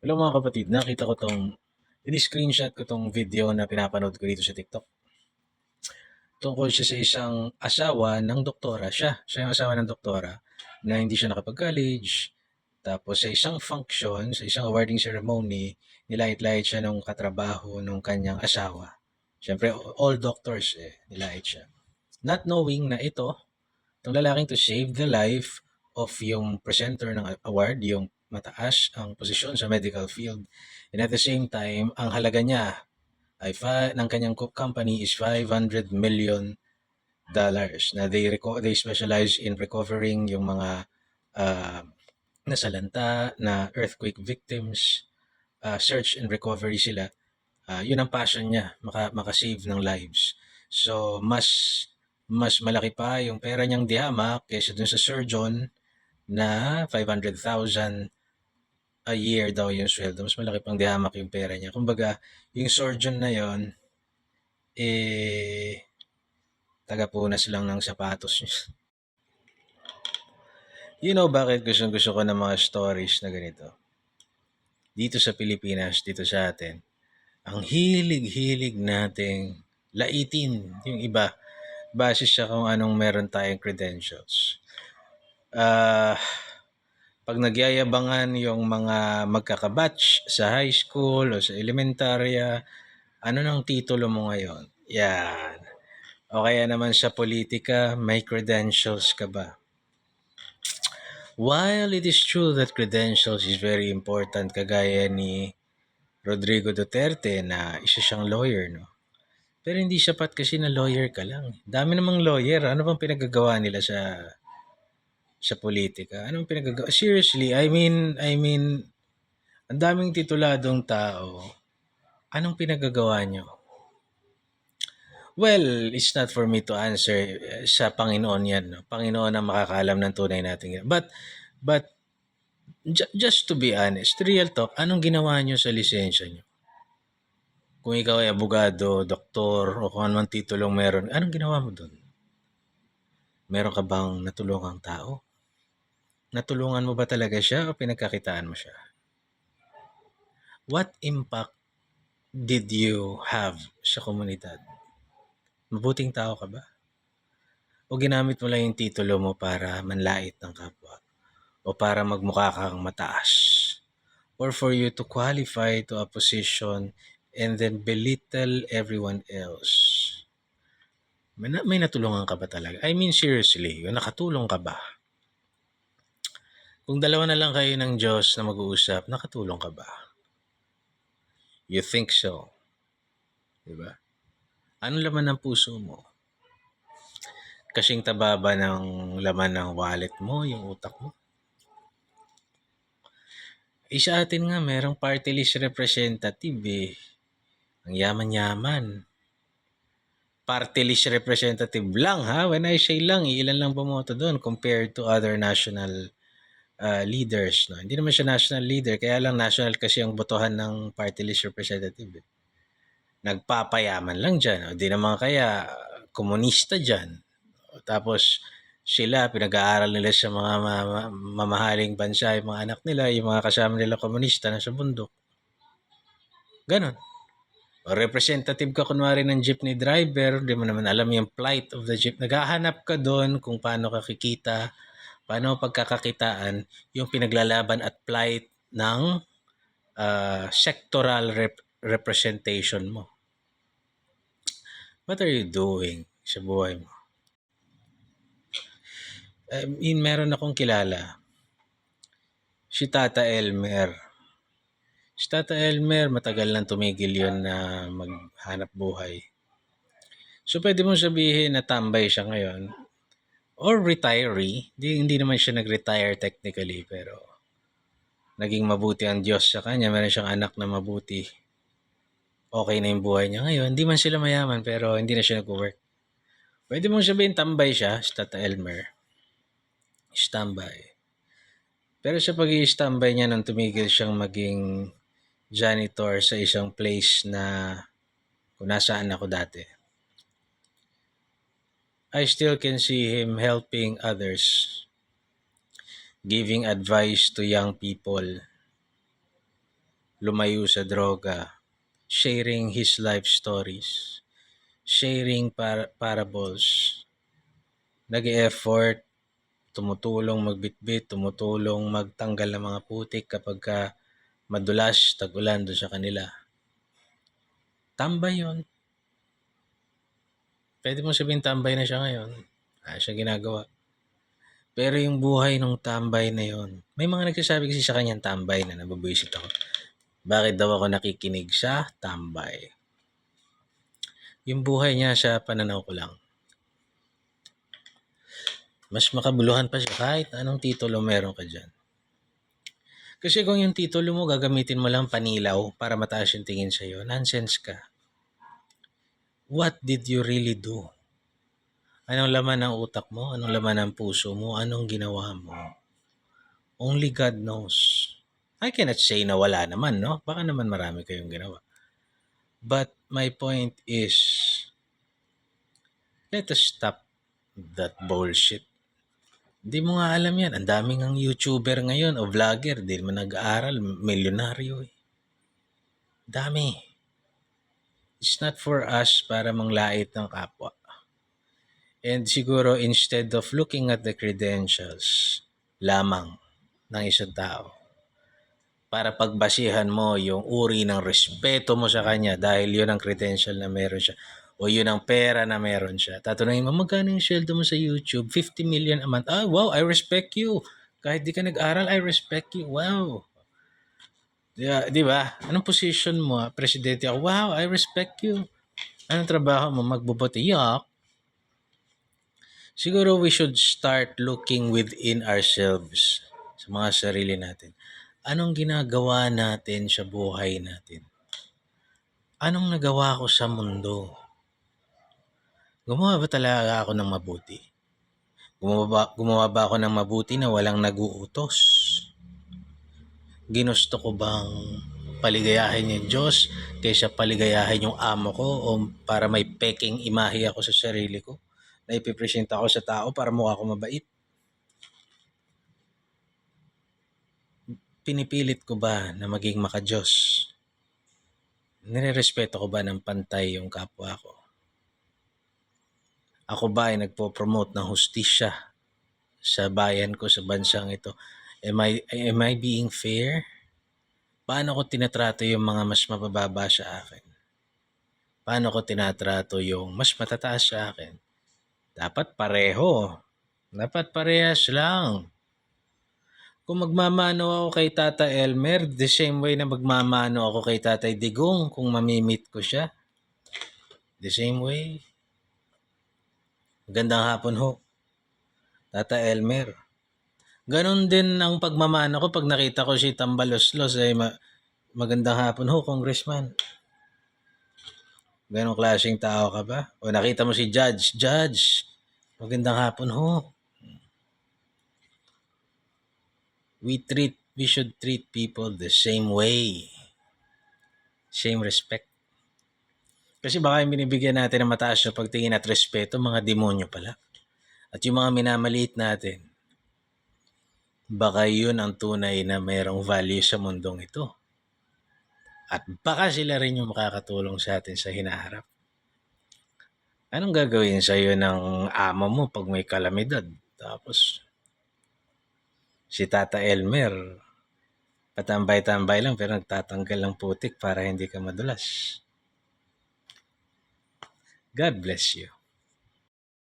Hello mga kapatid, nakita ko tong, ini-screenshot ko tong video na pinapanood ko dito sa TikTok. Tungkol siya sa isang asawa ng doktora. Siya, siya yung asawa ng doktora na hindi siya nakapag-college. Tapos sa isang function, sa isang awarding ceremony, nilait-lait siya ng katrabaho ng kanyang asawa. Siyempre, all doctors eh, nilait siya. Not knowing na ito, itong lalaking to save the life of yung presenter ng award, yung mataas ang posisyon sa medical field. And at the same time, ang halaga niya ay fa- ng kanyang co- company is 500 million dollars. Na they reco- they specialize in recovering yung mga uh, nasalanta na earthquake victims. Uh, search and recovery sila. Uh, yun ang passion niya maka makasave ng lives. So mas mas malaki pa yung pera niyang dihamak kaysa dun sa surgeon na 500,000 a year daw yung sweldo. Mas malaki pang dihamak yung pera niya. Kumbaga, yung surgeon na yon eh, tagapunas lang ng sapatos niya. you know bakit gusto gusto ko ng mga stories na ganito? Dito sa Pilipinas, dito sa atin, ang hilig-hilig nating laitin yung iba base sa kung anong meron tayong credentials. Ah... Uh, pag nagyayabangan yung mga magkakabatch sa high school o sa elementarya, ano nang titulo mo ngayon? Yan. O kaya naman sa politika, may credentials ka ba? While it is true that credentials is very important, kagaya ni Rodrigo Duterte na isa siyang lawyer, no? Pero hindi sapat kasi na lawyer ka lang. Dami namang lawyer. Ano bang pinagagawa nila sa sa politika. Anong pinagagawa? Seriously, I mean, I mean, ang daming tituladong tao. Anong pinagagawa nyo? Well, it's not for me to answer eh, sa Panginoon yan. No? Panginoon ang makakaalam ng tunay natin. But, but, just to be honest, real talk, anong ginawa nyo sa lisensya nyo? Kung ikaw ay abogado, doktor, o kung anong titulong meron, anong ginawa mo doon? Meron ka bang natulungang tao? Natulungan mo ba talaga siya o pinagkakitaan mo siya? What impact did you have sa komunidad? Mabuting tao ka ba? O ginamit mo lang yung titulo mo para manlait ng kapwa? O para magmukha kang mataas? Or for you to qualify to a position and then belittle everyone else? May, na, may natulungan ka ba talaga? I mean seriously, nakatulong ka ba? Kung dalawa na lang kayo ng Diyos na mag-uusap, nakatulong ka ba? You think so? Diba? Ano laman ng puso mo? Kasing taba ba ng laman ng wallet mo, yung utak mo? Eh sa atin nga, merong party list representative eh. Ang yaman-yaman. Party list representative lang ha. When I say lang, ilan lang bumoto doon compared to other national uh, leaders. No? Hindi naman siya national leader, kaya lang national kasi ang botohan ng party list representative. Eh. Nagpapayaman lang dyan. O, di naman kaya komunista dyan. Tapos sila, pinag-aaral nila sa mga ma- mamahaling bansa, yung mga anak nila, yung mga kasama nila komunista na sa bundok. Ganon. O representative ka kunwari ng jeepney driver, di mo naman alam yung plight of the jeep. Naghahanap ka doon kung paano ka kikita, paano pagkakakitaan yung pinaglalaban at plight ng uh, sectoral rep- representation mo. What are you doing sa buhay mo? I mean, meron akong kilala. Si Tata Elmer. Si Tata Elmer, matagal nang tumigil yon na maghanap buhay. So, pwede mong sabihin na tambay siya ngayon or retiree. Hindi, hindi naman siya nag-retire technically, pero naging mabuti ang Diyos sa kanya. Meron siyang anak na mabuti. Okay na yung buhay niya ngayon. Hindi man sila mayaman, pero hindi na siya nag-work. Pwede mong sabihin tambay siya, si Tata Elmer. Standby. Pero sa pag standby niya nung tumigil siyang maging janitor sa isang place na kung nasaan ako dati I still can see him helping others, giving advice to young people. lumayo sa droga, sharing his life stories, sharing par- parables, nag-effort, tumutulong magbitbit, tumutulong magtanggal ng mga putik kapag ka madulas, tag-ulan doon sa kanila. Tambay yon. Pwede mo sabihin tambay na siya ngayon. Ah, siya ginagawa. Pero yung buhay ng tambay na yon, may mga nagsasabi kasi sa kanyang tambay na nababuisit ako. Bakit daw ako nakikinig sa tambay? Yung buhay niya sa pananaw ko lang. Mas makabuluhan pa siya kahit anong titulo meron ka dyan. Kasi kung yung titulo mo gagamitin mo lang panilaw para mataas yung tingin sa'yo, nonsense ka. What did you really do? Anong laman ng utak mo? Anong laman ng puso mo? Anong ginawa mo? Only God knows. I cannot say na wala naman, no? Baka naman marami kayong ginawa. But my point is, let us stop that bullshit. Di mo nga alam yan. Ang daming ang YouTuber ngayon o vlogger. Di mo nag-aaral. Milyonaryo eh. Dami. It's not for us para manglait ng kapwa. And siguro instead of looking at the credentials lamang ng isang tao, para pagbasihan mo yung uri ng respeto mo sa kanya dahil yun ang credential na meron siya o yun ang pera na meron siya. Tatanungin mo, magkano yung sweldo mo sa YouTube? 50 million a month. Ah, wow, I respect you. Kahit di ka nag-aral, I respect you. Wow. Ba? Di ba? Anong position mo? Presidente ako. Wow, I respect you. Anong trabaho mo? Magbubuti. Yuck. Siguro we should start looking within ourselves sa mga sarili natin. Anong ginagawa natin sa buhay natin? Anong nagawa ko sa mundo? Gumawa ba talaga ako ng mabuti? Gumawa ba, gumawa ba ako ng mabuti na walang naguutos? Ginusto ko bang paligayahin yung Diyos kaysa paligayahin yung amo ko o para may peking imahe ako sa sarili ko? Na ipipresenta ako sa tao para mukha ko mabait? Pinipilit ko ba na maging makajos? Nirerespeto ko ba ng pantay yung kapwa ko? Ako ba ay nagpo-promote ng hustisya sa bayan ko, sa bansang ito? Am I, am I being fair? Paano ko tinatrato yung mga mas mabababa sa akin? Paano ko tinatrato yung mas matataas sa akin? Dapat pareho. Dapat parehas lang. Kung magmamano ako kay Tata Elmer, the same way na magmamano ako kay Tatay Digong kung mamimit ko siya. The same way. Magandang hapon ho. Tata Elmer. Ganon din ang pagmamano ko pag nakita ko si Tambaloslos ay ma- magandang hapon ho, Congressman. Ganon klaseng tao ka ba? O nakita mo si Judge, Judge, magandang hapon ho. We treat, we should treat people the same way. Same respect. Kasi baka yung binibigyan natin ng mataas na pagtingin at respeto, mga demonyo pala. At yung mga minamaliit natin, baka yun ang tunay na mayroong value sa mundong ito. At baka sila rin yung makakatulong sa atin sa hinaharap. Anong gagawin sa iyo ng amo mo pag may kalamidad? Tapos, si Tata Elmer, patambay-tambay lang pero nagtatanggal ng putik para hindi ka madulas. God bless you.